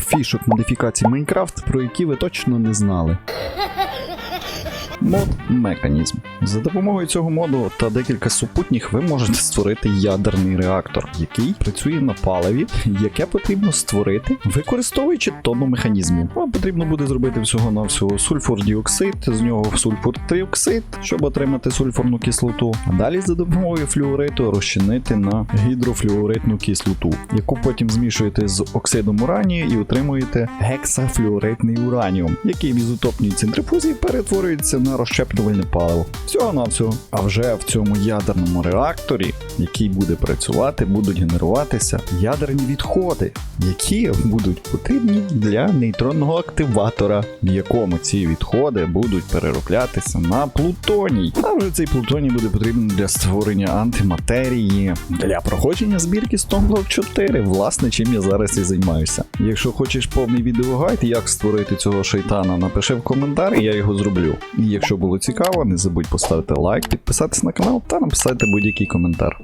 фішок модифікації Майнкрафт, про які ви точно не знали. Мод механізм. За допомогою цього моду та декілька супутніх ви можете створити ядерний реактор, який працює на паливі, яке потрібно створити, використовуючи тонну механізмів. Вам потрібно буде зробити всього на всього сульфур діоксид, з нього сульфур тріоксид, щоб отримати сульфурну кислоту. А далі за допомогою флюориту розчинити на гідрофлюоритну кислоту, яку потім змішуєте з оксидом уранію і отримуєте гексафлюоритний ураніум, який в ізотопній центрифузії перетворюється на розщеплювальне паливо. Всього на всього. А вже в цьому ядерному реакторі, який буде працювати, будуть генеруватися ядерні відходи, які будуть потрібні для нейтронного активатора, в якому ці відходи будуть перероблятися на плутоній. А вже цей плутоній буде потрібен для створення антиматерії, для проходження збірки Stormblock 4, власне, чим я зараз і займаюся. Якщо хочеш повний відеогайд, як створити цього шайтана, напиши в коментарі, я його зроблю. І якщо було цікаво, не забудь поставити лайк, підписатись на канал та написати будь-який коментар.